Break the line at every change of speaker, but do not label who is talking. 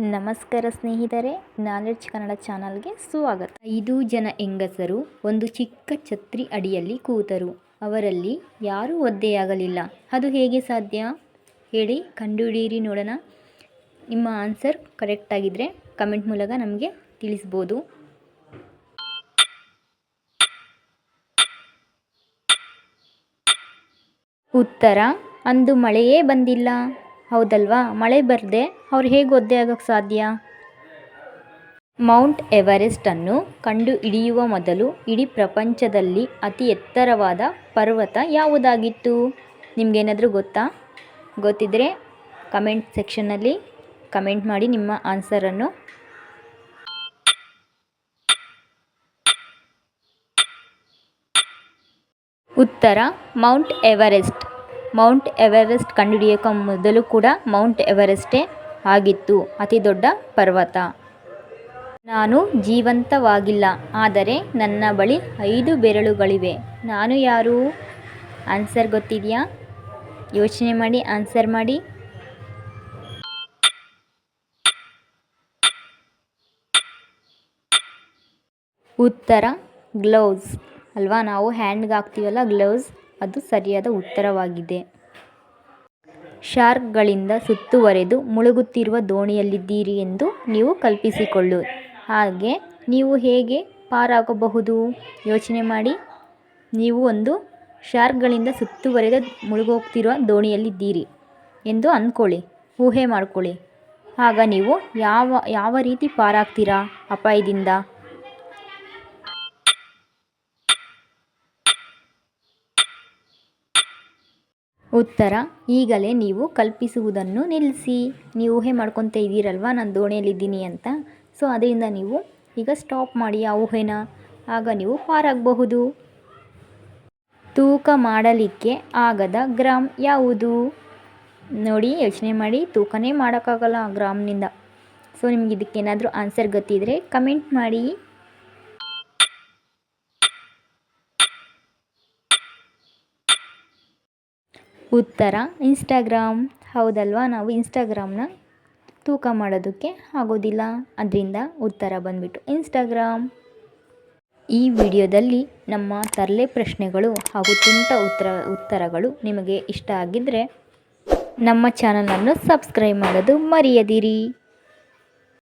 ನಮಸ್ಕಾರ ಸ್ನೇಹಿತರೆ ನಾಲೆಡ್ಜ್ ಕನ್ನಡ ಚಾನಲ್ಗೆ ಸ್ವಾಗತ. ಐದು ಜನ ಹೆಂಗಸರು, ಒಂದು ಚಿಕ್ಕ ಛತ್ರಿ ಅಡಿಯಲ್ಲಿ ಕೂತರು. ಅವರಲ್ಲಿ ಯಾರೂ ಒದ್ದೆಯಾಗಲಿಲ್ಲ. ಅದು ಹೇಗೆ ಸಾಧ್ಯ? ಹೇಳಿ, ಕಂಡುಹಿಡಿಯಿರಿ ನೋಡೋಣ. ನಿಮ್ಮ ಆನ್ಸರ್ ಕರೆಕ್ಟ್ ಆಗಿದ್ದರೆ ಕಮೆಂಟ್ ಮೂಲಕ ನಮಗೆ ತಿಳಿಸ್ಬೋದು. ಉತ್ತರ, ಅಂದು ಮಳೆಯೇ ಬಂದಿಲ್ಲ. ಹೌದಲ್ವಾ? ಮಳೆ ಬರದೆ ಅವ್ರು ಹೇಗೆ ಒದ್ದೆ ಆಗೋಕ್ಕೆ ಸಾಧ್ಯ? ಮೌಂಟ್ ಎವರೆಸ್ಟನ್ನು ಕಂಡು ಹಿಡಿಯುವ ಮೊದಲು ಇಡೀ ಪ್ರಪಂಚದಲ್ಲಿ ಅತಿ ಎತ್ತರವಾದ ಪರ್ವತ ಯಾವುದಾಗಿತ್ತು? ನಿಮಗೇನಾದರೂ ಗೊತ್ತಾ? ಗೊತ್ತಿದ್ದರೆ ಕಮೆಂಟ್ ಸೆಕ್ಷನ್ನಲ್ಲಿ ಕಮೆಂಟ್ ಮಾಡಿ ನಿಮ್ಮ ಆನ್ಸರನ್ನು ಉತ್ತರ, ಮೌಂಟ್ ಎವರೆಸ್ಟ್. ಮೌಂಟ್ ಎವರೆಸ್ಟ್ ಕಂಡುಹಿಡಿಯೋಕೆ ಮೊದಲು ಕೂಡ ಮೌಂಟ್ ಎವರೆಸ್ಟೇ ಆಗಿತ್ತು. ಅತಿ ದೊಡ್ಡ ಪರ್ವತ. ನಾನು ಜೀವಂತವಾಗಿಲ್ಲ. ಆದರೆ ನನ್ನ ಬಳಿ ಐದು ಬೆರಳುಗಳಿವೆ. ನಾನು ಯಾರು? ಆನ್ಸರ್ ಗೊತ್ತಿದೆಯಾ? ಯೋಚನೆ ಮಾಡಿ, ಆನ್ಸರ್ ಮಾಡಿ. ಉತ್ತರ, ಗ್ಲೌಸ್. ಅಲ್ವಾ? ನಾವು ಹ್ಯಾಂಡ್ಗೆ ಹಾಕ್ತೀವಲ್ಲ, ಗ್ಲೌಸ್. ಅದು ಸರಿಯಾದ ಉತ್ತರವಾಗಿದೆ. ಶಾರ್ಕ್ಗಳಿಂದ ಸುತ್ತುವರೆದು ಮುಳುಗುತ್ತಿರುವ ದೋಣಿಯಲ್ಲಿದ್ದೀರಿ ಎಂದು ನೀವು ಕಲ್ಪಿಸಿಕೊಳ್ಳು. ಹಾಗೆ ನೀವು ಹೇಗೆ ಪಾರಾಗಬಹುದು? ಯೋಚನೆ ಮಾಡಿ. ನೀವು ಒಂದು ಶಾರ್ಕ್ಗಳಿಂದ ಸುತ್ತುವರೆದ ಮುಳುಗೋಗ್ತಿರುವ ದೋಣಿಯಲ್ಲಿದ್ದೀರಿ ಎಂದು ಅಂದ್ಕೊಳ್ಳಿ, ಊಹೆ ಮಾಡ್ಕೊಳ್ಳಿ. ಆಗ ನೀವು ಯಾವ ಯಾವ ರೀತಿ ಪಾರಾಗ್ತೀರಾ ಅಪಾಯದಿಂದ? ಉತ್ತರ, ಈಗಲೇ ನೀವು ಕಲ್ಪಿಸುವುದನ್ನು ನಿಲ್ಲಿಸಿ. ನೀವು ಊಹೆ ಮಾಡ್ಕೊತ ಇದ್ದೀರಲ್ವ? ನಾನು ದೋಣಿಯಲ್ಲಿದ್ದೀನಿ ಅಂತ. ಸೊ ಅದರಿಂದ ನೀವು ಈಗ ಸ್ಟಾಪ್ ಮಾಡಿ ಆ ಊಹೆನ. ಆಗ ನೀವು ಪಾರಾಗಬಹುದು. ತೂಕ ಮಾಡಲಿಕ್ಕೆ ಆಗದ ಗ್ರಾಮ್ ಯಾವುದು? ನೋಡಿ, ಯೋಚನೆ ಮಾಡಿ. ತೂಕನೇ ಮಾಡೋಕ್ಕಾಗಲ್ಲ ಆ ಗ್ರಾಮ್ನಿಂದ. ಸೊ ನಿಮ್ಗೆ ಇದಕ್ಕೇನಾದರೂ ಆನ್ಸರ್ ಗೊತ್ತಿದ್ದರೆ ಕಮೆಂಟ್ ಮಾಡಿ. ಉತ್ತರ ಇನ್ಸ್ಟಾಗ್ರಾಮ್ ಹೌದಲ್ವಾ? ನಾವು ಇನ್ಸ್ಟಾಗ್ರಾಮ್ನ ತೂಕ ಮಾಡೋದಕ್ಕೆ ಆಗೋದಿಲ್ಲ. ಅದರಿಂದ ಉತ್ತರ ಬಂದ್ಬಿಟ್ಟು ಇನ್ಸ್ಟಾಗ್ರಾಮ್ ಈ ವಿಡಿಯೋದಲ್ಲಿ ನಮ್ಮ ತರಲೆ ಪ್ರಶ್ನೆಗಳು ಹಾಗೂ ತುಂಟ ಉತ್ತರ, ಉತ್ತರಗಳು ನಿಮಗೆ ಇಷ್ಟ ಆಗಿದ್ದರೆ ನಮ್ಮ ಚಾನಲನ್ನು ಸಬ್ಸ್ಕ್ರೈಬ್ ಮಾಡೋದು ಮರೆಯದಿರಿ.